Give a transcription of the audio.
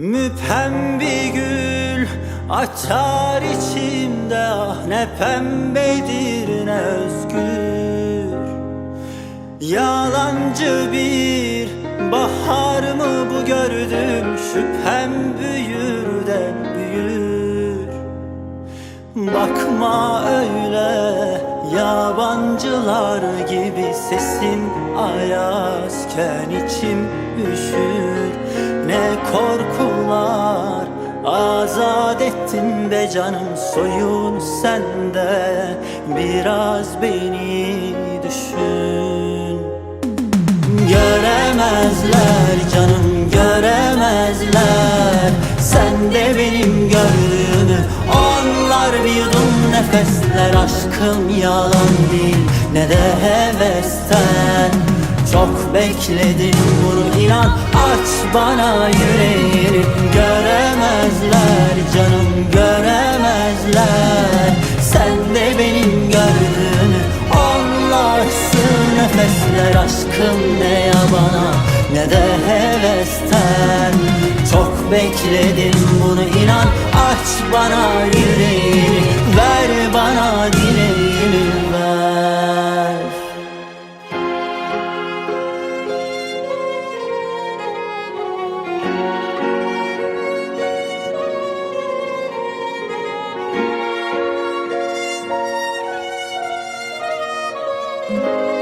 Müphem bir gül açar içimde ah ne pembedir ne özgür. Yalancı bir bahar mı bu gördüm şüphem büyür de büyür. Bakma öyle yabancılar gibi sesin ayazken içim üşür. Ne korkular azat ettin be canım soyun sende. Biraz beni düşün. Göremezler canım göremezler. Sen de benim gördüğümü Onlar bir yudum nefesler. Aşkım yalan değil ne de hevesten Çok bekledim bunu inan. Aç bana yüreğini. Göremezler canım göremezler. Sen de benim gördüğümü Onlarsın nefesler aşkım ne yabana ne de hevesten. Çok bekledim bunu inan. Aç bana yüreğini Música